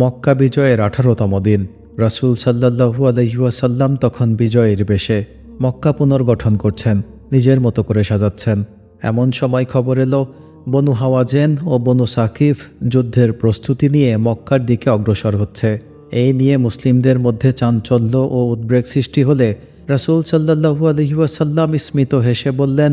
মক্কা বিজয়ের আঠারোতম দিন। রাসুল সাল্লাহু আলহিউসাল্লাম তখন বিজয়ের বেশে মক্কা পুনর্গঠন করছেন, নিজের মতো করে সাজাচ্ছেন। এমন সময় খবর এলো, বনু হাওয়াজেন ও বনু সাকিফ যুদ্ধের প্রস্তুতি নিয়ে মক্কার দিকে অগ্রসর হচ্ছে। এই নিয়ে মুসলিমদের মধ্যে চাঞ্চল্য ও উদ্বেগ সৃষ্টি হলে রাসুল সাল্লাহু আলহিউসাল্লাম স্মিত হেসে বললেন,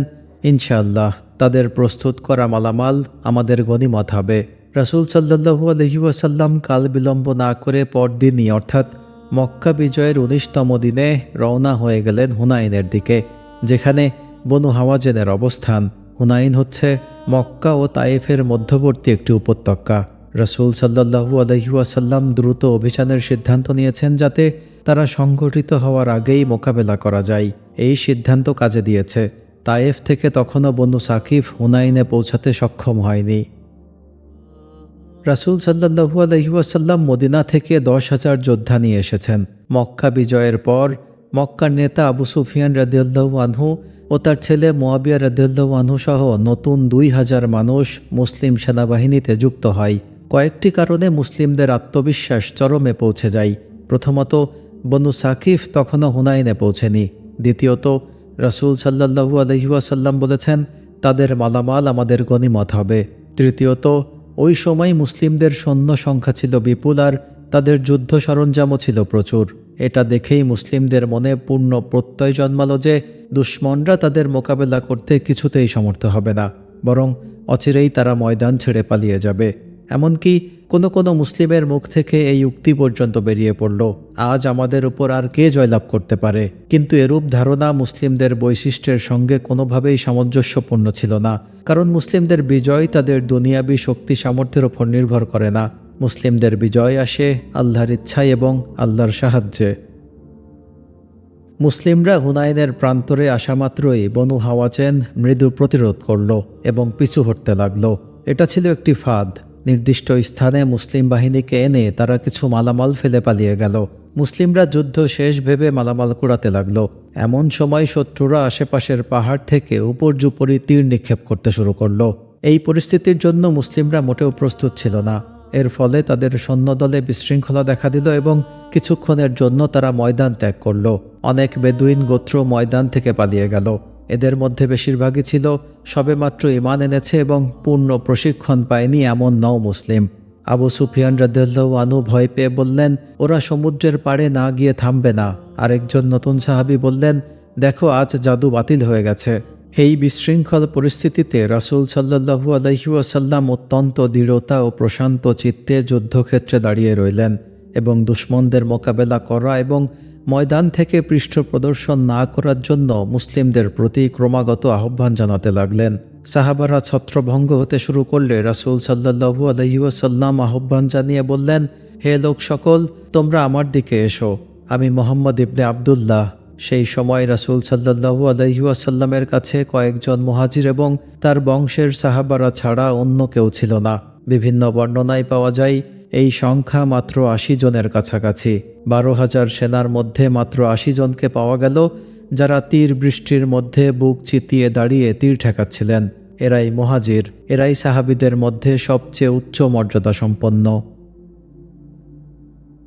ইনশাআল্লাহ, তাদের প্রস্তুত করা মালামাল আমাদের গনিমত হবে। রাসুল সাল্লাহু আলহিউসাল্লাম কাল বিলম্ব না করে পরদিনই, অর্থাৎ মক্কা বিজয়ের উনিশতম দিনে রওনা হয়ে গেলেন হুনাইনের দিকে, যেখানে বনু হাওয়াজেনের অবস্থান। হুনাইন হচ্ছে মক্কা ও তাইফের মধ্যবর্তী একটি উপত্যকা। রসুল সাল্লাহু আলহিউসাল্লাম দ্রুত অভিযানের সিদ্ধান্ত নিয়েছেন যাতে তারা সংগঠিত হওয়ার আগেই মোকাবেলা করা যায়। এই সিদ্ধান্ত কাজে দিয়েছে। তায়েফ থেকে তখনও বনু সাকিফ হুনাইনে পৌঁছাতে সক্ষম হয়নি। রাসুল সাল্লাহু আলহিউসাল্লাম মদিনা থেকে দশ হাজার যোদ্ধা নিয়ে এসেছেন। মক্কা বিজয়ের পর মক্কার নেতা আবু সুফিয়ান রাদিউল্লাহ আনহু ও তার ছেলে মোয়াবিয়া রাদিউল্লাহ আনহু সহ নতুন দুই হাজার মানুষ মুসলিম সেনাবাহিনীতে যুক্ত হয়। কয়েকটি কারণে মুসলিমদের আত্মবিশ্বাস চরমে পৌঁছে যায়। প্রথমত, বনু সাকিফ তখনও হুনাইনে পৌঁছেনি। দ্বিতীয়ত, রাসুল সাল্লাহু আলহিউসাল্লাম বলেছেন, তাদের মালামাল আমাদের গণিমত হবে। তৃতীয়ত ওই সময় মুসলিমদের সৈন্য সংখ্যা ছিল বিপুল আর তাদের যুদ্ধ সরঞ্জামও ছিল প্রচুর। এটা দেখেই মুসলিমদের মনে পূর্ণ প্রত্যয় জন্মালো যে দুশ্মনরা তাদের মোকাবেলা করতে কিছুতেই সমর্থ হবে না, বরং অচিরেই তারা ময়দান ছেড়ে পালিয়ে যাবে। এমনকি কোনো কোনো মুসলিমের মুখ থেকে এই উক্তি পর্যন্ত বেরিয়ে পড়ল, আজ আমাদের উপর আর কে জয়লাভ করতে পারে? কিন্তু এরূপ ধারণা মুসলিমদের বৈশিষ্ট্যের সঙ্গে কোনোভাবেই সামঞ্জস্যপূর্ণ ছিল না, কারণ মুসলিমদের বিজয় তাদের দুনিয়াবী শক্তি সামর্থ্যের ওপর নির্ভর করে না। মুসলিমদের বিজয় আসে আল্লাহর ইচ্ছায় এবং আল্লাহর সাহায্যে। মুসলিমরা হুনাইনের প্রান্তরে আসা মাত্রই বনু হাওয়াচেন মৃদু প্রতিরোধ করল এবং পিছু হটতে লাগল। এটা ছিল একটি ফাঁদ। নির্দিষ্ট স্থানে মুসলিম বাহিনীকে এনে তারা কিছু মালামাল ফেলে পালিয়ে গেল। মুসলিমরা যুদ্ধ শেষ ভেবে মালামাল কুড়াতে লাগল। এমন সময় শত্রুরা আশেপাশের পাহাড় থেকে উপর্যুপরি তীর নিক্ষেপ করতে শুরু করল। এই পরিস্থিতির জন্য মুসলিমরা মোটেও প্রস্তুত ছিল না। এর ফলে তাদের সৈন্যদলে বিশৃঙ্খলা দেখা দিল এবং কিছুক্ষণের জন্য তারা ময়দান ত্যাগ করল। অনেক বেদুইন গোত্র ময়দান থেকে পালিয়ে গেল। এদের মধ্যে বেশিরভাগই ছিল সবেমাত্র ইমান এনেছে এবং পূর্ণ প্রশিক্ষণ পায়নি এমন নও মুসলিম। আবু সুফিয়ান আনু ভয় পেয়ে বললেন, ওরা সমুদ্রের পাড়ে না গিয়ে থামবে না। আরেকজন নতুন সাহাবি বললেন, দেখো, আজ জাদু বাতিল হয়ে গেছে। এই বিশৃঙ্খল পরিস্থিতিতে রাসুল সাল্লাহু আলহিউসাল্লাম অত্যন্ত দৃঢ়তা ও প্রশান্ত চিত্তে যুদ্ধক্ষেত্রে দাঁড়িয়ে রইলেন এবং দুশ্মনদের মোকাবেলা করা এবং ময়দান থেকে পৃষ্ঠ প্রদর্শন না করার জন্য মুসলিমদের প্রতি ক্রমাগত আহ্বান জানাতে লাগলেন। সাহাবারা ছত্রভঙ্গ হতে শুরু করলে রাসুল সাল্লাহু আলহিউসাল্লাম আহ্বান জানিয়ে বললেন, হে লোক সকল, তোমরা আমার দিকে এসো। আমি মোহাম্মদ ইবনে আবদুল্লাহ। সেই সময় রাসুল সাল্লাহু আলহিউসাল্লামের কাছে কয়েকজন মহাজির এবং তার বংশের সাহাবারা ছাড়া অন্য কেউ ছিল না। বিভিন্ন বর্ণনায় পাওয়া যায় এই সংখ্যা মাত্র আশি জনের কাছাকাছি। বারো হাজার সেনার মধ্যে মাত্র আশি জনকে পাওয়া গেল, যারা তীর বৃষ্টির মধ্যে বুক চিতিয়ে দাঁড়িয়ে তীর ঠেকাচ্ছিলেন। এরাই মহাজির, এরাই সাহাবিদের মধ্যে সবচেয়ে উচ্চ মর্যাদা সম্পন্ন।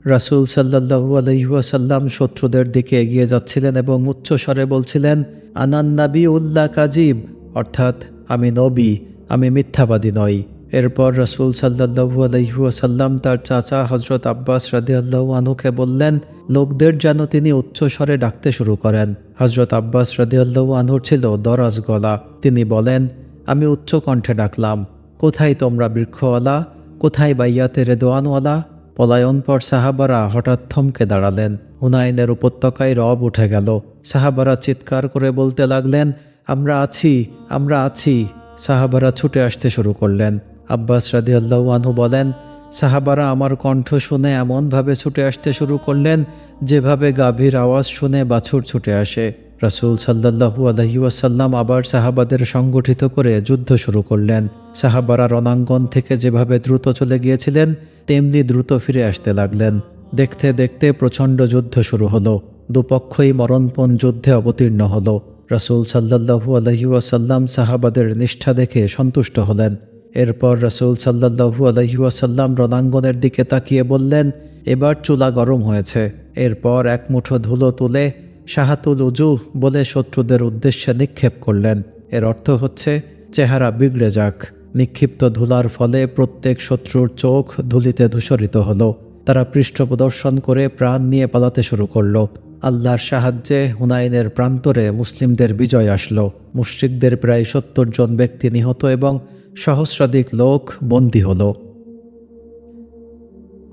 রাসুল সাল্লাহু আলহিহাসাল্লাম শত্রুদের দিকে এগিয়ে যাচ্ছিলেন এবং উচ্চস্বরে বলছিলেন, আনান নাবি উল্লাহ কাজিব অর্থাৎ, আমি নবী, আমি মিথ্যাবাদী নই। এরপর রসুল সাল্লাহু আলহিহাসাল্লাম তার চাচা হজরত আব্বাস রাদিয়াল্লাহু আনুকে বললেন, লোকদের যেন তিনি উচ্চস্বরে ডাকতে শুরু করেন। হজরত আব্বাস রাদিয়াল্লাহু আনুর ছিল দরাজ গলা। তিনি বলেন, আমি উচ্চ কণ্ঠে ডাকলাম, কোথায় তোমরা বৃক্ষওয়ালা, কোথায় বাইয়াতে রেদোয়ানওয়ালা পলায়ন পর সাহাবারা হঠাৎ থমকে দাঁড়ালেন। হুনাইনের উপত্যকায় রব উঠে গেল। সাহাবারা চিৎকার করে বলতে লাগলেন, আমরা আছি আমরা আছি। সাহাবারা ছুটে আসতে শুরু করলেন। আব্বাস রাদি আনহু বলেন, সাহাবারা আমার কণ্ঠ শুনে এমনভাবে ছুটে আসতে শুরু করলেন, যেভাবে গাভীর আওয়াজ শুনে বাছুর ছুটে আসে। রাসুল সাল্লাহু আলহিউসাল্লাম আবার সাহাবাদের সংগঠিত করে যুদ্ধ শুরু করলেন। সাহাবারা রণাঙ্গন থেকে যেভাবে দ্রুত চলে গিয়েছিলেন, তেমনি দ্রুত ফিরে আসতে লাগলেন। দেখতে দেখতে প্রচণ্ড যুদ্ধ শুরু হলো। দুপক্ষই মরণপণ যুদ্ধে অবতীর্ণ হলো। রাসুল সাল্লাহু আলহিউসাল্লাম সাহাবাদের নিষ্ঠা দেখে সন্তুষ্ট হলেন। এরপর রসুল সাল্লাহু আলহিউসাল্লাম রণাঙ্গনের দিকে তাকিয়ে বললেন, এবার চুলা গরম হয়েছে। এরপর এক মুঠো ধুলো তুলে শাহাতুল উজু বলে শত্রুদের উদ্দেশ্যে নিক্ষেপ করলেন। এর অর্থ হচ্ছে, চেহারা বিগড়ে যাক। নিক্ষিপ্ত ধুলার ফলে প্রত্যেক শত্রুর চোখ ধুলিতে ধূসরিত হলো। তারা পৃষ্ঠ প্রদর্শন করে প্রাণ নিয়ে পালাতে শুরু করল। আল্লাহর সাহায্যে হুনাইনের প্রান্তরে মুসলিমদের বিজয় আসলো। মুশ্রিকদের প্রায় সত্তর জন ব্যক্তি নিহত এবং সহস্রাধিক লোক বন্দী হল।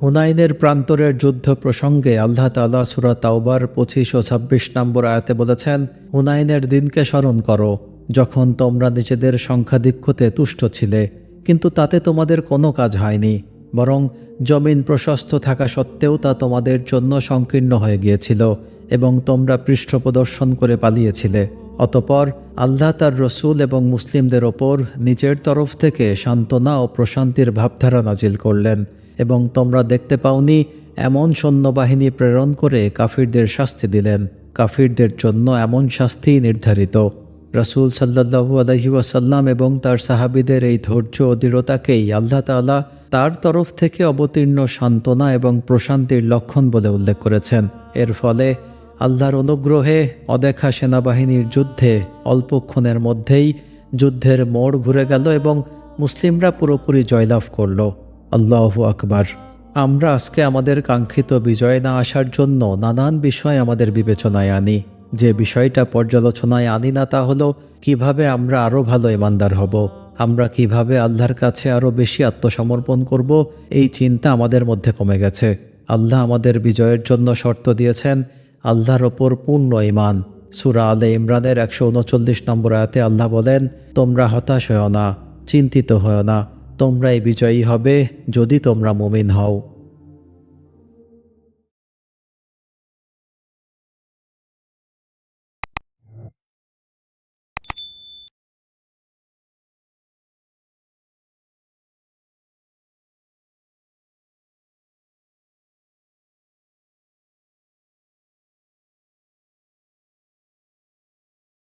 হুনাইনের প্রান্তরের যুদ্ধ প্রসঙ্গে আল্লাহ তালা সুরা তাওবার পঁচিশ ও ছাব্বিশ নম্বর আয়াতে বলেছেন, হুনাইনের দিনকে স্মরণ করো যখন তোমরা নিজেদের সংখ্যাধিক্যতে তুষ্ট ছিলে, কিন্তু তাতে তোমাদের কোনো কাজ হয়নি, বরং জমিন প্রশস্ত থাকা সত্ত্বেও তা তোমাদের জন্য সংকীর্ণ হয়ে গিয়েছিল এবং তোমরা পৃষ্ঠ প্রদর্শন করে পালিয়েছিলে। অতপর আল্লাহ তার রসুল এবং মুসলিমদের ওপর নিজের তরফ থেকে সান্ত্বনা ও প্রশান্তির ভাবধারা নাজিল করলেন এবং তোমরা দেখতে পাওনি এমন সৈন্যবাহিনী প্রেরণ করে কাফিরদের শাস্তি দিলেন। কাফিরদের জন্য এমন শাস্তিই নির্ধারিত। রসুল সাল্লাহু আলহি ওয়াসাল্লাম এবং তার সাহাবিদের এই ধৈর্য ও দৃঢ়তাকেই আল্লাহ তাআলা তার তরফ থেকে অবতীর্ণ সান্ত্বনা এবং প্রশান্তির লক্ষণ বলে উল্লেখ করেছেন। এর ফলে আল্লাহর অনুগ্রহে অদেখা সেনাবাহিনীর যুদ্ধে অল্পক্ষণের মধ্যেই যুদ্ধের মোড় ঘুরে গেল এবং মুসলিমরা পুরোপুরি জয়লাভ করল। আল্লাহ আকবার। আমরা আজকে আমাদের কাঙ্ক্ষিত বিজয় না আসার জন্য নানান বিষয় আমাদের বিবেচনায় আনি। যে বিষয়টা পর্যালোচনায় আনি না তা হলো, কীভাবে আমরা আরও ভালো ইমানদার হব? আমরা কীভাবে আল্লাহর কাছে আরও বেশি আত্মসমর্পণ করব? এই চিন্তা আমাদের মধ্যে কমে গেছে। আল্লাহ আমাদের বিজয়ের জন্য শর্ত দিয়েছেন আল্লাহর ওপর পূর্ণ ইমান সুরা আলে ইমরানের একশো উনচল্লিশ নম্বর আয়াতে আল্লাহ বলেন, তোমরা হতাশ হও না, চিন্তিত হও না, তোমরাই বিজয়ী হবে যদি তোমরা মুমিন হও।